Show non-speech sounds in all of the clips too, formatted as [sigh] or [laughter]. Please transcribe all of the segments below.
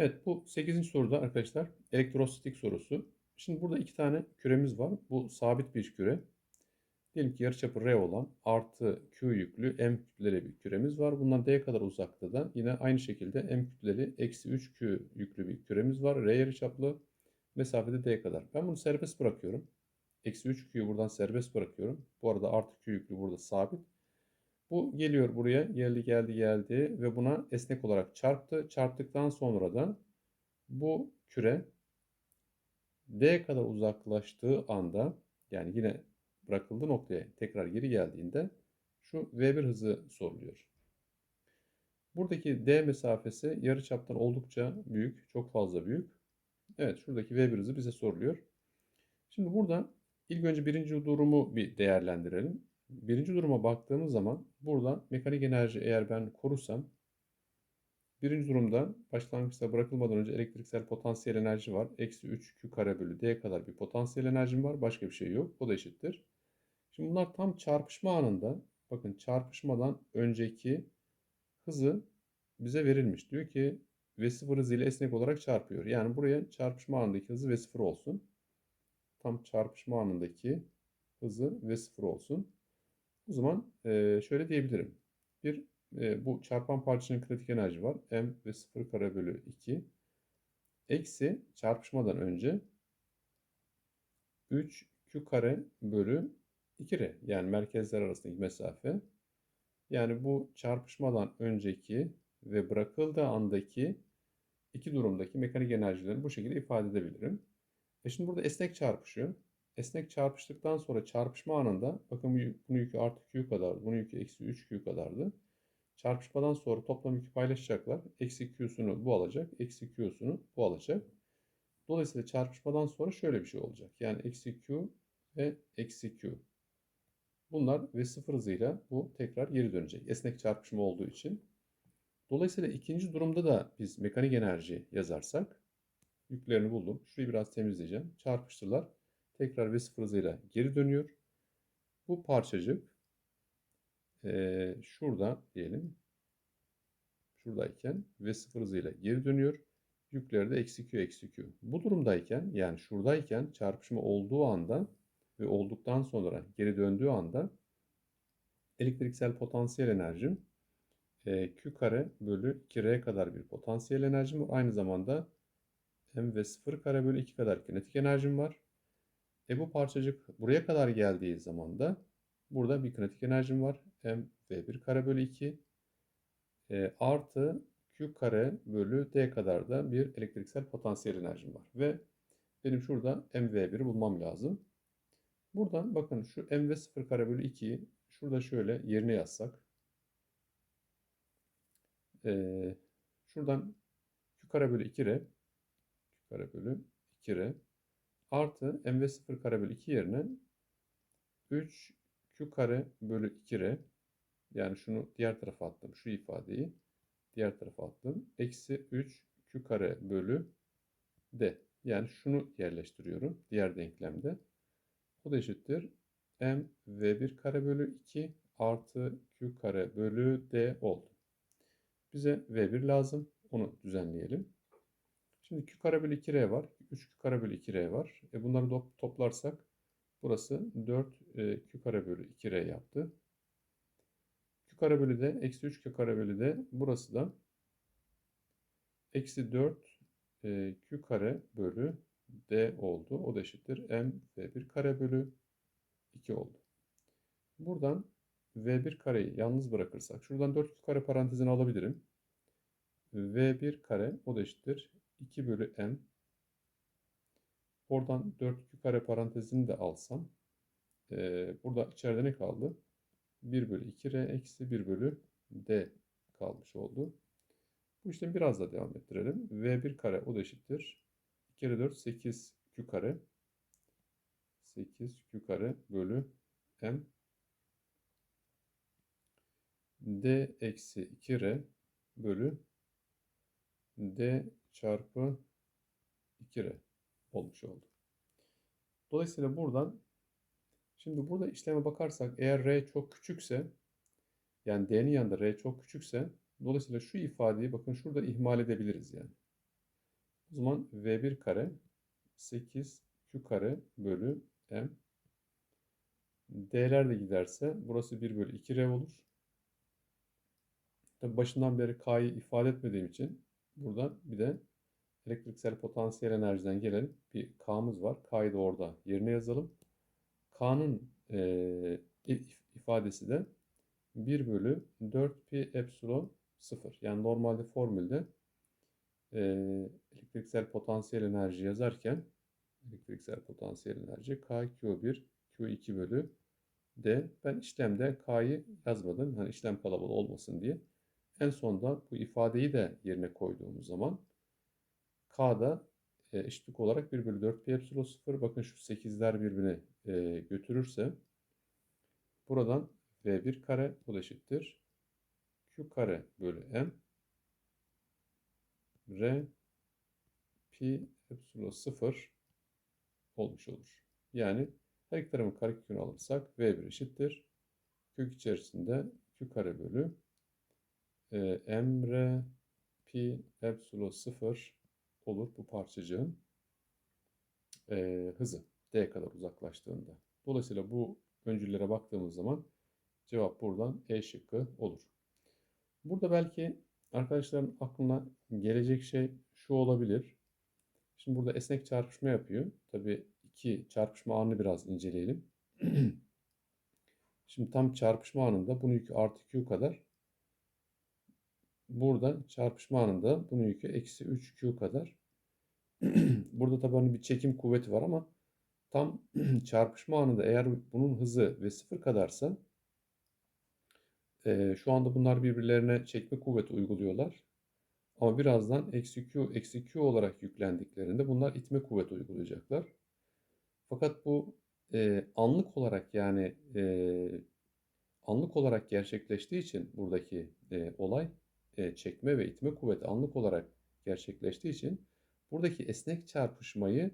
Evet bu 8. soruda arkadaşlar elektrostatik sorusu. Şimdi burada iki tane küremiz var. Bu sabit bir küre. Diyelim ki yarıçapı R olan artı Q yüklü M kütleli bir küremiz var. Bundan D kadar uzakta da yine aynı şekilde M kütleli eksi 3Q yüklü bir küremiz var. R yarıçaplı mesafede D kadar. Ben bunu serbest bırakıyorum. Eksi 3Q'yu buradan serbest bırakıyorum. Bu arada artı Q yüklü burada sabit. Bu geliyor buraya. Geldi geldi geldi ve buna esnek olarak çarptı. Çarptıktan sonra da bu küre D kadar uzaklaştığı anda yani yine bırakıldığı noktaya tekrar geri geldiğinde şu V1 hızı soruluyor. Buradaki D mesafesi yarıçaptan oldukça büyük, çok fazla büyük. Evet, şuradaki V1 hızı bize soruluyor. Şimdi burada ilk önce birinci durumu bir değerlendirelim. Birinci duruma baktığımız zaman burada mekanik enerji eğer ben korusam birinci durumda başlangıçta bırakılmadan önce elektriksel potansiyel enerji var. Eksi 3 Q kare bölü D kadar bir potansiyel enerjim var. Başka bir şey yok. O da eşittir. Şimdi bunlar tam çarpışma anında bakın çarpışmadan önceki hızı bize verilmiş. Diyor ki V0 hızıyla esnek olarak çarpıyor. Yani buraya çarpışma anındaki hızı V0 olsun. Tam çarpışma anındaki hızı V0 olsun. O zaman e, şöyle diyebilirim. Bir e, bu çarpan parçanın kinetik enerji var. M ve 0 kare bölü 2. Eksi çarpışmadan önce 3 Q kare bölü 2R. Yani merkezler arasındaki mesafe. Yani bu çarpışmadan önceki ve bırakıldığı andaki iki durumdaki mekanik enerjileri bu şekilde ifade edebilirim. E şimdi burada esnek çarpışıyor. Esnek çarpıştıktan sonra çarpışma anında bakın bunun yükü artı Q kadar, bunun yükü eksi 3Q kadardı. Çarpışmadan sonra toplam yükü paylaşacaklar. Eksi Q'sunu bu alacak, eksi Q'sunu bu alacak. Dolayısıyla çarpışmadan sonra şöyle bir şey olacak. Yani eksi Q ve eksi Q. Bunlar ve sıfır hızıyla bu tekrar geri dönecek. Esnek çarpışma olduğu için. Dolayısıyla ikinci durumda da biz mekanik enerji yazarsak yüklerini buldum. Şurayı biraz temizleyeceğim. Çarpıştılar. Tekrar V0 hızıyla geri dönüyor. Bu parçacık e, şurada diyelim şuradayken V0 hızıyla geri dönüyor. Yükleri de eksi Q eksi Q. Bu durumdayken yani şuradayken çarpışma olduğu anda ve olduktan sonra geri döndüğü anda elektriksel potansiyel enerjim e, Q kare bölü 2R kadar bir potansiyel enerjim var. Aynı zamanda M ve 0 kare bölü 2 kadar kinetik enerjim var. E bu parçacık buraya kadar geldiği zaman da burada bir kinetik enerjim var. M v 1 kare bölü 2 e, artı Q kare bölü D kadar da bir elektriksel potansiyel enerjim var. Ve benim şurada MV1'i bulmam lazım. Buradan bakın şu MV 0 kare bölü 2'yi şurada şöyle yerine yazsak. Ee, şuradan Q kare bölü 2R Q kare bölü 2R artı MV 0 kare bölü 2 yerine 3 Q kare bölü 2R yani şunu diğer tarafa attım. Şu ifadeyi diğer tarafa attım. Eksi 3 Q kare bölü D. Yani şunu yerleştiriyorum diğer denklemde. Bu da eşittir. M V1 kare bölü 2 artı Q kare bölü D oldu. Bize V1 lazım. Onu düzenleyelim. Şimdi Q kare bölü 2R var. 3 Q kare bölü 2R var. E bunları toplarsak burası 4 e, Q kare bölü 2R yaptı. Q kare bölü D eksi 3 Q kare bölü D. Burası da eksi 4 e, Q kare bölü D oldu. O da eşittir. M V1 kare bölü 2 oldu. Buradan V1 kareyi yalnız bırakırsak şuradan 4 kare parantezini alabilirim. V1 kare o da eşittir. 2 bölü M. Oradan 4 kare parantezini de alsam e, burada içeride ne kaldı? 1 bölü 2R eksi 1 bölü D kalmış oldu. Bu işlemi biraz da devam ettirelim. V1 kare o da eşittir. 2 kere 4 8 Q kare. 8 Q kare bölü M. D eksi 2R bölü D çarpı 2R olmuş oldu. Dolayısıyla buradan şimdi burada işleme bakarsak eğer R çok küçükse yani D'nin yanında R çok küçükse dolayısıyla şu ifadeyi bakın şurada ihmal edebiliriz yani. O zaman V1 kare 8 Q kare bölü M. D'ler de giderse burası 1 bölü 2 R olur. Tabii başından beri K'yı ifade etmediğim için burada bir de elektriksel potansiyel enerjiden gelen bir K'mız var. K'yı da orada yerine yazalım. K'nın e, ifadesi de 1 bölü 4 pi epsilon 0. Yani normalde formülde e, elektriksel potansiyel enerji yazarken elektriksel potansiyel enerji KQ1 Q2 bölü D. Ben işlemde K'yı yazmadım. Hani işlem kalabalık olmasın diye. En sonda bu ifadeyi de yerine koyduğumuz zaman K'da e, eşitlik olarak 1 bölü 4 pi epsilon 0. Bakın şu 8'ler birbirini e, götürürse buradan V1 kare bu da eşittir. Q kare bölü M R pi epsilon 0 olmuş olur. Yani her iki tarafın karekökünü alırsak V1 eşittir. Kök içerisinde Q kare bölü e, M R pi epsilon 0 olur bu parçacığın e, hızı D kadar uzaklaştığında. Dolayısıyla bu öncüllere baktığımız zaman cevap buradan E şıkkı olur. Burada belki arkadaşların aklına gelecek şey şu olabilir. Şimdi burada esnek çarpışma yapıyor. Tabii iki çarpışma anını biraz inceleyelim. [clears throat] Şimdi tam çarpışma anında bunun yükü artı Q kadar. Burada çarpışma anında bunun yükü eksi 3Q kadar. [clears throat] Burada tabii hani bir çekim kuvveti var ama tam [clears throat] çarpışma anında eğer bunun hızı ve sıfır kadarsa e, şu anda bunlar birbirlerine çekme kuvveti uyguluyorlar. Ama birazdan eksi Q, eksi Q olarak yüklendiklerinde bunlar itme kuvveti uygulayacaklar. Fakat bu e, anlık olarak yani e, anlık olarak gerçekleştiği için buradaki e, olay e, çekme ve itme kuvveti anlık olarak gerçekleştiği için buradaki esnek çarpışmayı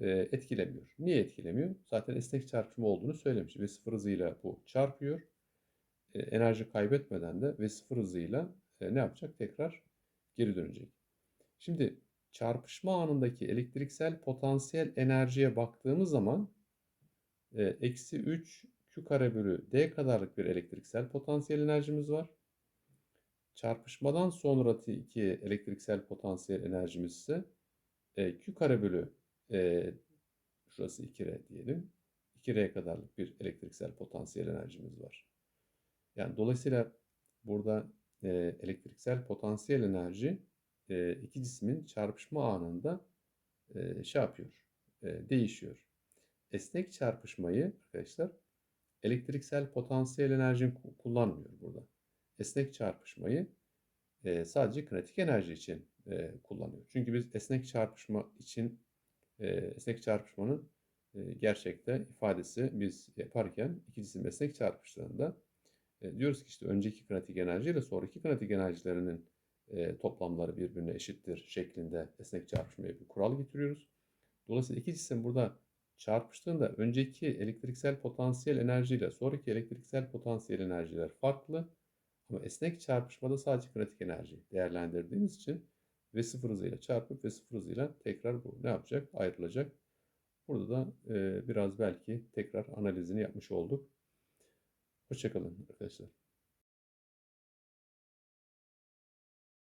e, etkilemiyor. Niye etkilemiyor? Zaten esnek çarpışma olduğunu söylemiş. Ve sıfır hızıyla bu çarpıyor. E, enerji kaybetmeden de ve sıfır hızıyla ne yapacak? Tekrar geri dönecek. Şimdi çarpışma anındaki elektriksel potansiyel enerjiye baktığımız zaman eksi 3 Q kare bölü D kadarlık bir elektriksel potansiyel enerjimiz var. Çarpışmadan sonraki elektriksel potansiyel enerjimiz ise e, Q kare bölü e, şurası 2R diyelim. 2R kadarlık bir elektriksel potansiyel enerjimiz var. Yani dolayısıyla burada e, elektriksel potansiyel enerji e, iki cismin çarpışma anında e, şey yapıyor, e, değişiyor. Esnek çarpışmayı arkadaşlar elektriksel potansiyel enerji kullanmıyor burada. Esnek çarpışmayı e, sadece kinetik enerji için e, kullanıyor. Çünkü biz esnek çarpışma için e, esnek çarpışmanın e, gerçekte ifadesi biz yaparken iki cisim esnek çarpıştığında e, diyoruz ki işte önceki kinetik enerji ile sonraki kinetik enerjilerinin e, toplamları birbirine eşittir şeklinde esnek çarpışmaya bir kural getiriyoruz. Dolayısıyla iki cisim burada çarpıştığında önceki elektriksel potansiyel enerji ile sonraki elektriksel potansiyel enerjiler farklı. Ama esnek çarpışmada sadece kinetik enerji değerlendirdiğimiz için v sıfır hızıyla çarpıp v sıfır hızıyla tekrar bu ne yapacak? Ayrılacak. Burada da e, biraz belki tekrar analizini yapmış olduk. Hoşçakalın arkadaşlar.